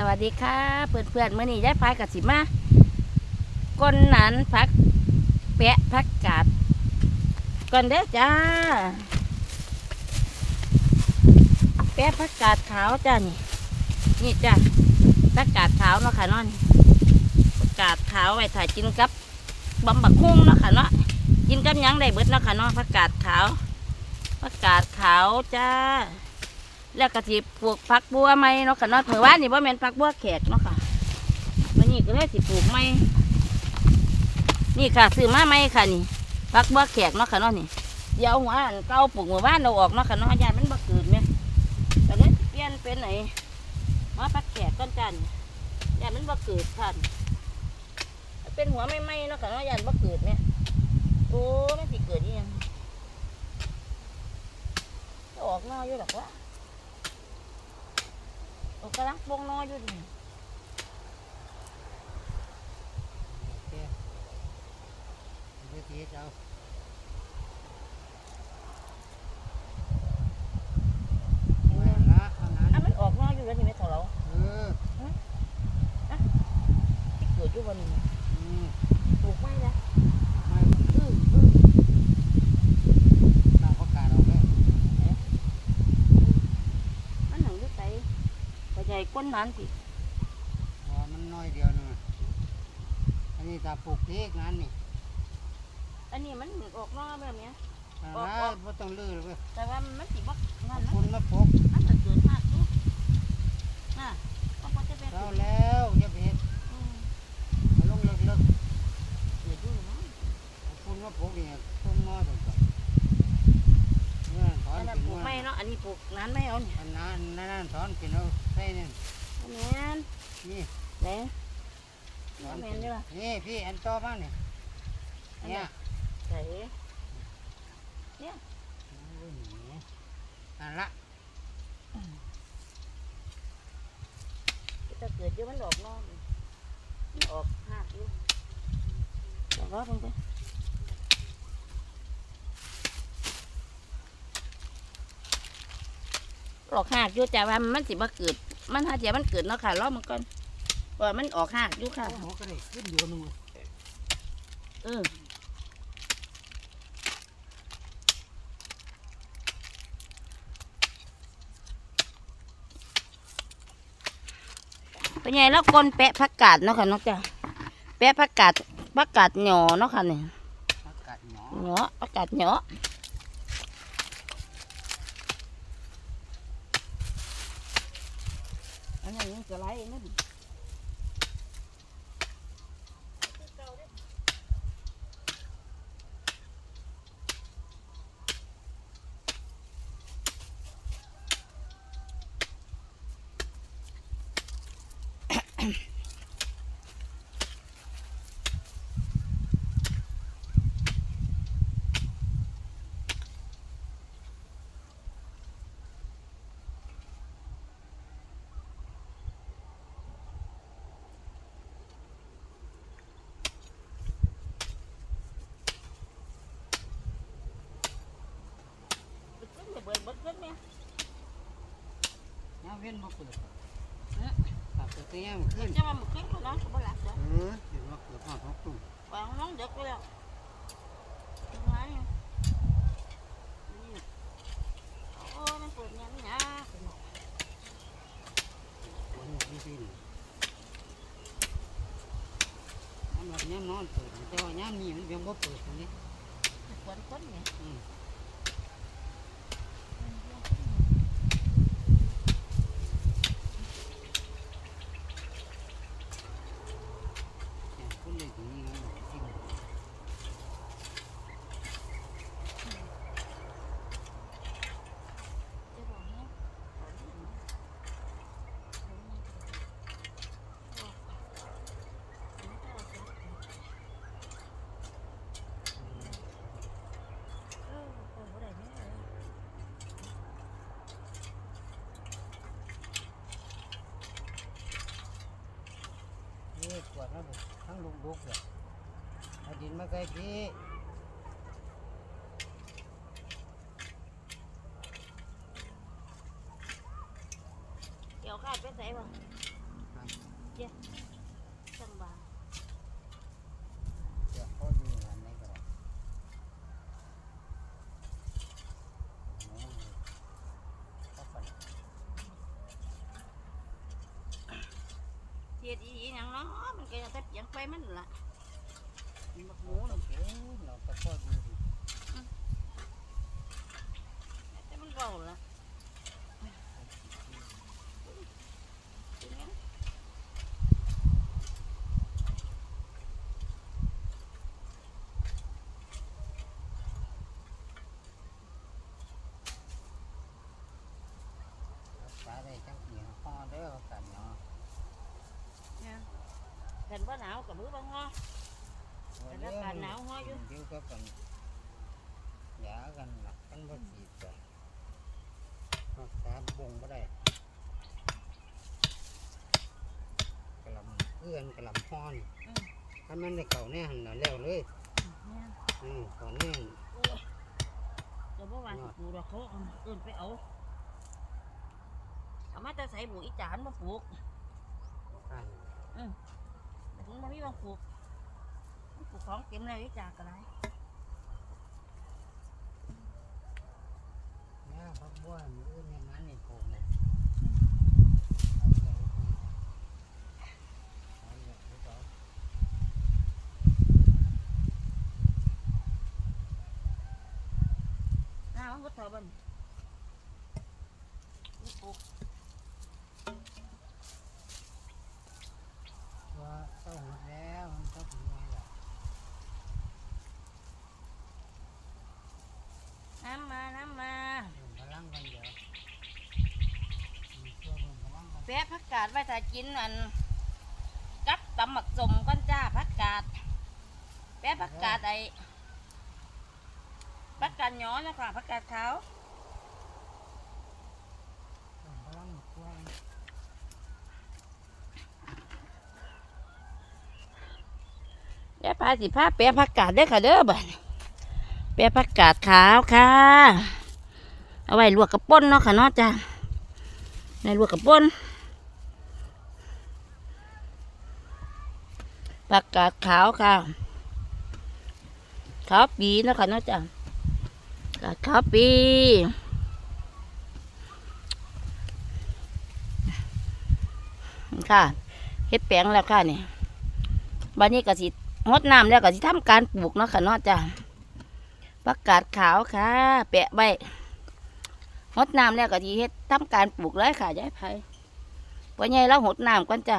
สวัสดีค่ะเพื่อนเพื่อนเมื่อนี้ย้ายพายกับสิมาก้นหนันพักแปะพักกาดก่อนเด้อจ้า แปะพักกาดขาวจ้านี่นี่จ้าพักกาดขาวเนาะค่ะนาะนี่พักกาดขาวไว้ถ่ายกินกับบำบักคุ้งเนาะค่ะเนาะกินกับยังได้เบิดเนาะค่ะนาะพักกาดขาวพักกาดขาวจ้า แล้วก็สิปลูกผักบัวใหมเนาะค่ะเนาะมือว่านี่ว่าแม่นผักบัวแขกเนาะค่ะวันนี้ก็เลยสิปลูกใหม่นี่ค่ะซื้อมาใหมค่ะนี่ผักบัวแขกเนาะค่ะเนาะนี่เดี๋ยวหัวอันเก่าปลูกเมื่อวานเราออกเนาะค่ะเนาะยานมันบ่เกิดไหมก็เลยเปลี่ยนเป็นไหนมาผักแขกก้นจันยานมันบ่เกิดท่านเป็นหัวใหม่ๆเนาะค่ะเนาะยานบ่เกิดไหมโอ้ไมันสิเกิดยังออกหนออยู่หรอกวะ โอ้กำลังปงน้อยอยู่ดิโอเคเดี๋ยวทีเอาเอาละเอานั้น อะมันออกน้อยอยู่แล้วนี่ไม่เท่าเรา เออ ที่เกิดอยู่วันนี้ อืม ปลูกไม่ละ ไม่ อืออือ ตามประกาศออกแล้ว มันหนังอยู่ไส กระใหญ่ก้นนั้นสิว่ามันน้อยเดียวนึงอะอันนี้ตาปลูกพริกนั้นนี่อันนี้มันออกน้อยแบบเนี้ยอันออกนั้นออก ไม่ต้องลื้อเลยแต่ว่ามันสิบ่นั่นนะคุณมาปลูกมันจะเกิดมากดูน่ะก็พอจะเป็นเท่าแล้วอย่าไปเห็ดอืมเอาลงเลิกเกิดอยู่เนาะๆคุณมาปลูกนี่ต้นมอถึงก่อนเมื่อถอน อันนั้นกินปลูกเมื่อไม่เนาะ อันนี้ปลูกนั้นไม่เอาเนี่ยอันนั้นนั่นนั่นถอนกินเอาใส่นี่อันนี้นนี่แหนถอนแม่กินนอยู่ล่ะนี่พี่อันต่อบ้างนี่เนี่ยใส่โอ้ยหนีนั่นละถ้าเกิดอยู่มันออกน้อยมันออกหากอยู่เดี๋ยวรอเพิ่งไป ออกหากอยู่แต่ว่ามันสิบ่เกิด มันหาเสียมันเกิดเนาะค่ะรอมันก่อนว่ามันออกหากอยู่ค่ะหัวก็ได้ขึ้นอยู่นึงเออเป็นไงแล้วคนแปะผักกาดเนาะค่ะเนาะจ้ะแปะผักกาดผักกาดหน่อเนาะค่ะเนี่ยอากาศหนอหน่อผักกาดหน่ออันนี้ยังจะไล่นั่น เบิดขึ้นเบิดเบิดขึ้นไหม ว้นมาเปิดตัดตัวเตี้ยมขึ้นจะมาหมึกขึ้นคนน้องก็บ่หลับจ้ะเออเห็นว่าเกิดมาท้องตุ่มวางน้องเด็กไปแล้วยังไงนี่โอ้มันเปิดยังนี่นะวันนี้สิน้ำหลับย้นอนเปิดแต่ว่าย้ำนี่มันยังบ่เปิดตรงนี้เปิดคนเนี่ย อืมคุณเลยตรงนี้นะจริง จะบอกให้เออเปิดบ่ได้แน่เลย นี่ตรวจแล้ว ทั้งลุงลุกเลยเอาดินมาใส่พี่เกี่ยวขาดไปใส่บ่ เจ๊จังบา เดี๋ยวเขาอยู่งานไหนก็ได้โอ้ยเขาไป เทียดอีหยังเนาะมันก็จะแต่เปียง ไปมันล่ะมันบักหมูโอ้น่ะโหเราก็พอดูดิแต่มันเบาละเป็นไงรักษาได้จังกี่ห้อเด้อกันเนาะ เนี่ย กันว่าหนาวกับมือบางงอแต่ถ้าการหนาวห้อยอยู่เดี๋ยวก็กันยากันหนักกันบ่ฉีดไปรักษาบ่งบ่ได้กะหลำเอื้อนกะหลำฮ้อนอืมถ้ามันได้เข้าแน่หันน่ะแล้วเลยเนี่ยอืมเข้าแน่โอ้ยเดี๋ยวเมื่อวานสิปลูกดอกเขาเอาเอื่นไปเอาเอามาแต่ใส่บุอีจานมาปลูกกันแต่ถึง มันไม่บางปลูกมันปลูกของเต็มเลยอีจากอะไรเนี่ยพักบัวมืออื่นในนั้นนี่ปลูกเนี่ยเอาเลยเอาเลยเอาเลยเอาน้ามันก็เถอะบันนี่ปลูก ว่าเต้าหมดแล้วมันก็ถึงไงล่ะ น้ำมาน้ำมา เพิ่มพลังกันเดี๋ยวมีตัวเพิ่มพลังกัน แปะผักกาดไว้ถ้ากินอันกับตำหมักสมก้อนจ้าผักกาดแปะผักกาดไอ้ผักกาดย้อนนะคะผักกาดขาวเพิ่มพลังตัวเดี๋ยวพาสิพาแปะผักกาดเด้อค่ะเด้อบัดนี้แปะผักกาดขาวค่ะ เอาไว้ลวกกระป่นเนาะค่ะเนาะจ้าในลวกกระป่น ผักกาดขาวค่ะ ขาวปีนะค่ะเนาจ้ากาดขาวปีค่ะเฮ็ดแปลงแล้วค่ะนี่บัดนี้ก็สิงดน้ำแล้วก็สิทำการปลูกเนาะค่ะเนาจ้ะประกาศขาวค่ะ แปะใบงดน้ำแล้วก็สิเฮ็ดทำการปลูกเลยค่ะยายไผ่ปัญญาเราหดน้ำก่อนจ้ะ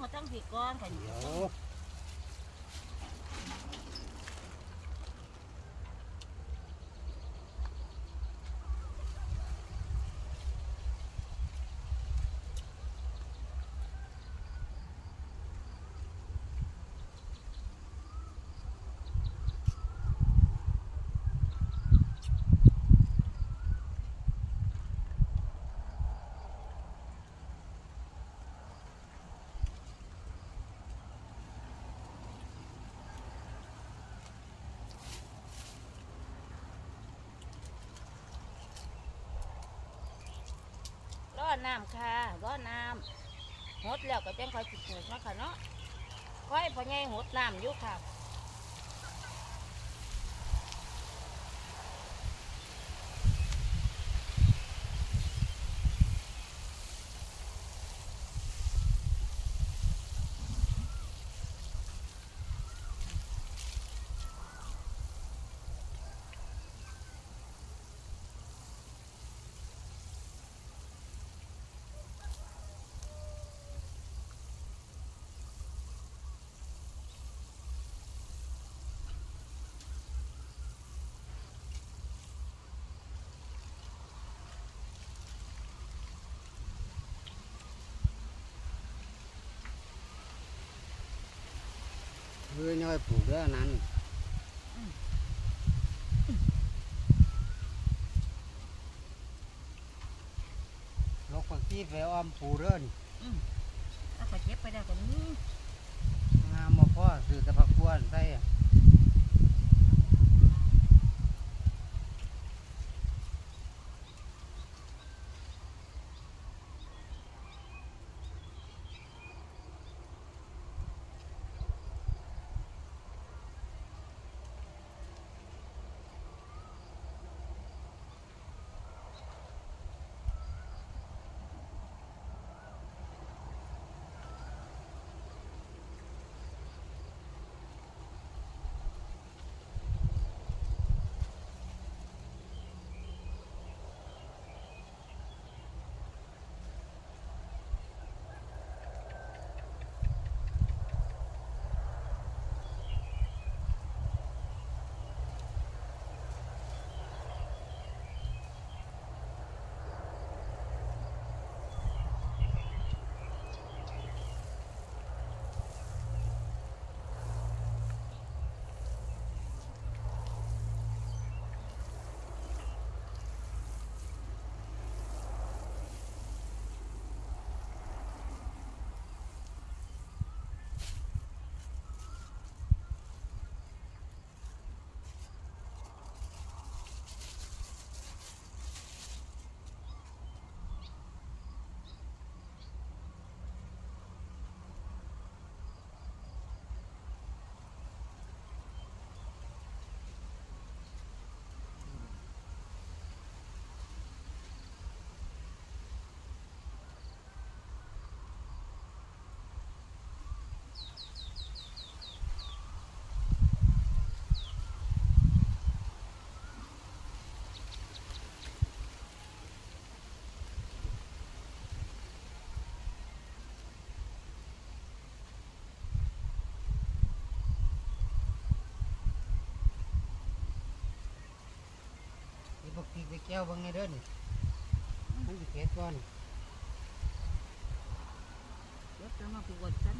ต้องมาตั้งผิดก่อนค่ะเดี๋ยว อน้ำค่ะรอน้ำหดแล้วก็จังคอยสิปลูเนาะค่ะเนาะคอยพ่อใหญ่หดน้ำอยู่ค่ะ พื่อย่อยปลูกเด้อนั้นลกผักตีไปอ้อมปูเรื่อนี่ถ้าเก็บไปได้ก็นี้ ตีตะแก้วบางไงเด้อนี่มันจะเผ็ดก่อน รถจะมาปวดฉัน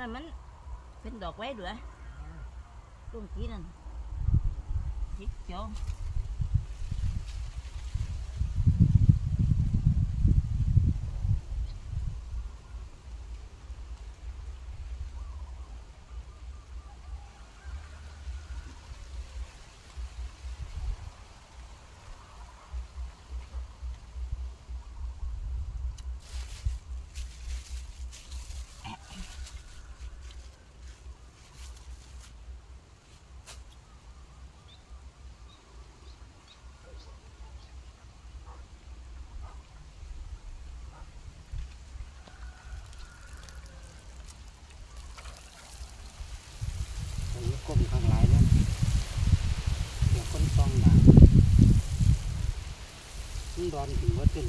นนั้นมันเป็นดอกไว้ด้วยตรงกี้นั่นสีเขียว ตรงนี้ก้มข้างหลายนะเดี๋ยวคนต้องหนามัน ดอนถึงว่าตึง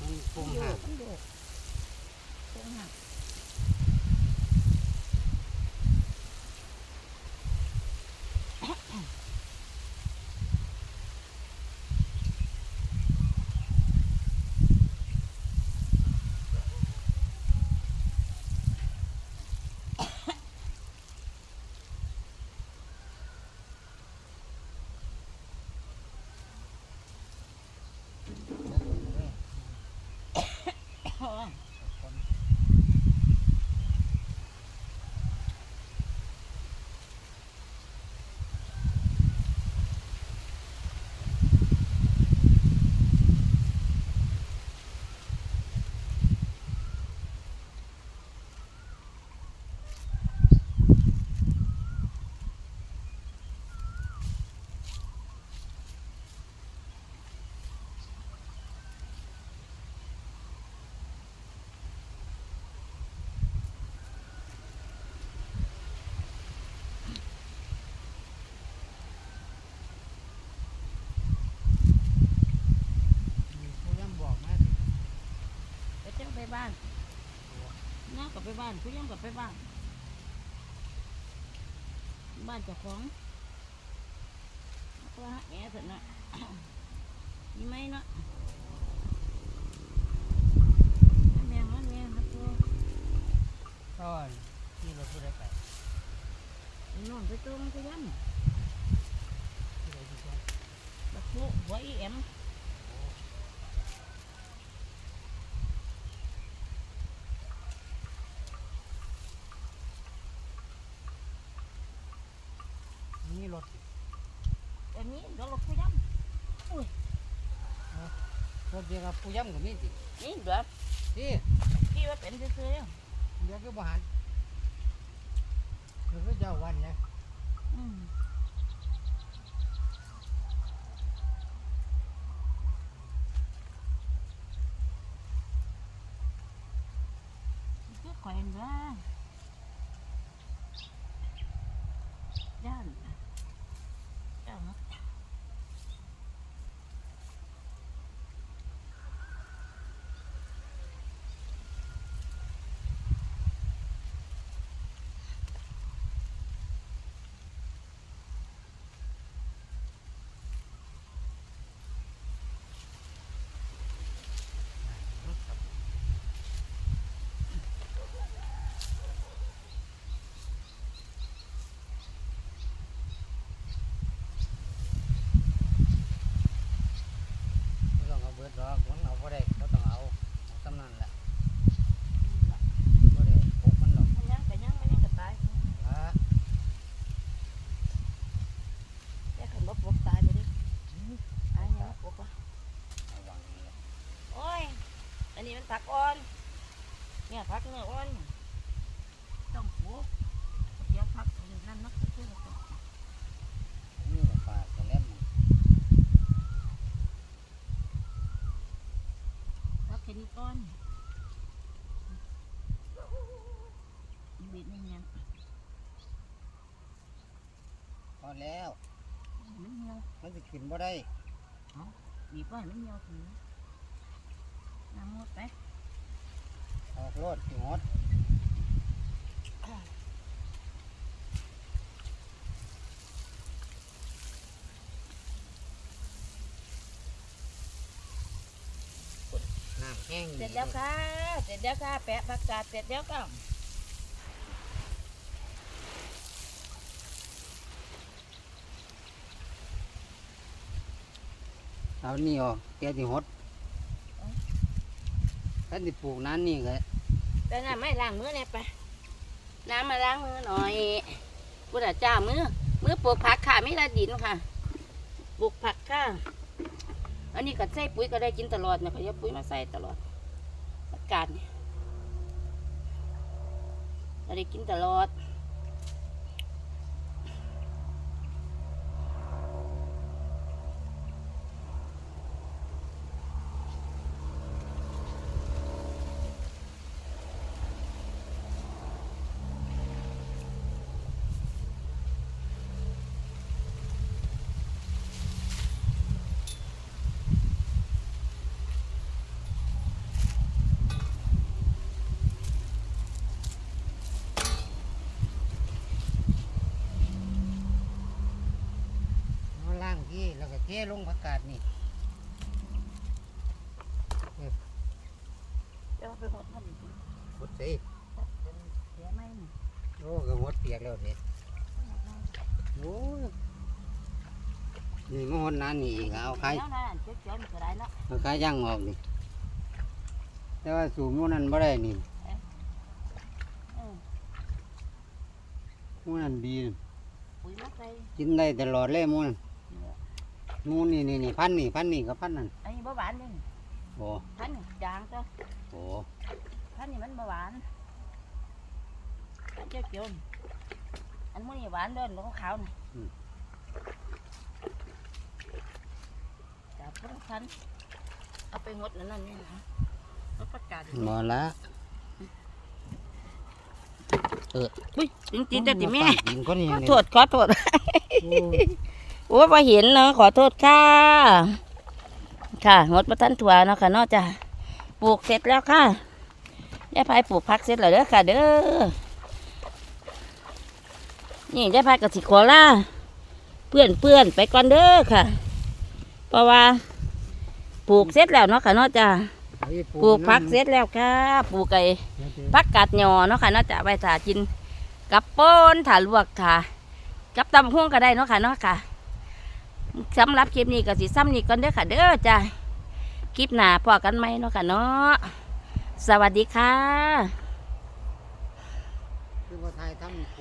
มันคงหัก มันโยกคงหัก ผู้ย่ำบอกมา ไปเจ้าไป บ้านน้ากลับไปบ้านผู้ยังกลับไปบ้าน บ้านเจ้าของว่าแง่สุดนะมีไหมเนาะแมงมันแมงครับตัวก็ที่เราพูดได้ไปนอนไปตัวมันก็ย่ที่เราพูดได้ำบักโลหัวอีแอม นี่รถ อั นนี้เดี๋ยวเราผู้ย่รถเดียวกับผู้ย่ำกับมีสิำนี่เดี๋ยวที่พี่ว่าเป็นซื่อๆเด้อเดี๋ยวก็บหันเดี๋ยวก็เจ้าวันนะอืมคือข่อยเด้อย่านย่านเนาะ ไม่ต้องเอาเบิดหรอกมันเอาบ่ได้ก็ต้องเอาเอาตำนั้นแหละบ่ได้พกมันหรอก มันยังก็ยังมันยังก็ตาย อ่า แต่ขันบ่ปลุกตายไปดิตายยังปลุกวะ ระวังนี่แหละ โอ้ย อันนี้มันผักอ่อน เนี่ยผักเนื้ออ่อน ต้องปลูกเดี๋ยวผักอันนั่นนักเชื่อกัน นี่แหละปลาแสลมมัน ผั กแค่นี้ก่อนบีบนี่ยังพอแล้ว มันเหี่ยวมันจะขึ้นบ่ได้บีบไว้มันเหี่ยวถึงน้ำหมดไปออกรถสิงด เสร็จแล้วค่ะ เสร็จแล้วค่ะ แปะผักกาดเสร็จแล้วก็เอานี่ออกแกที่หดถ้นี่ปลูกนั้นนี่เลยแต่น้ำไม่ล้างมือเนี่ยไป น้ำมาล้างมือหน่อยพุทธเจ้ามือมือปลูกผักค่ะไม่ละดินค่ะ ปลูกผักค่ะ อันนี้ก็ใส่ปุ๋ยก็ได้กินตลอดนะเขาจะปุ๋ยมาใส่ตลอดอากาศเนี่ยเราได้กินตลอด เอาล่าง ที่แล้วก็เทลงผักกาดนี่เดี๋ยวไปหดมันหดสิเดี๋ยวไม่โอ้ก็หดเปียกแล้วเด็ดโอ้ยนี่มาหดนั้นนี่อีกเอาใครแล้วนะเจ๊เจ๊มันก็ได้เนาะเอาขายย่างออกนี่แต่ว่าสูบมันนั้นบ่ได้นี่เออมันนั้นดี ปุ๋ยมาใส่กินได้ตลอดเลยหมันมูนี่ นี่นี่พันนี่พันนี่กับพันนั่นอันนี้เบาหวานเลยโอ้พันนี่จางจ้ะโหพันนี่มันเบาหวานพันเจ๊เจ๊อันมันนี่หวานเดินของขาวน่ะจับพุทธพันเอาไปงดนั่นนั่นนี่นะแล้วประกาศหมอละอุ้ยจริงๆแต่ติแม่กินคนนี้ขอนี่โทษขอโทษ โอ้ยพอเห็นเนาะขอโทษค่ะ ค่ะงดประทันถั่วเนาะค่ะนอกจากปลูกเสร็จแล้วค่ะยายพายปลูกพักเสร็จแล้วเด้อค่ะ เด้อ นี่ยายพายกับสิขอล่าเพื่อนเพื่อนไปก่อนเด้อค่ะ เพราะว่าปลูกเสร็จแล้วเนาะค่ะนอกจากเอาปลูกพักเสร็จแล้วค่ะ ปลูกไก่ผักกาดหยอเนาะค่ะนาะจะเอาไปถากินกับป้นถาลวกค่ะกับตำหุ่งก็ได้เนาะค่ะเนาะค่ะ สำหรับคลิปนี้ก็สิซ้ำนี้ก่อนเด้อค่ะ เด้อจ้าคลิปหน้าพอกันไหมเนาะค่ะเนาะสวัสดีค่ะ คือว่าไทยทำ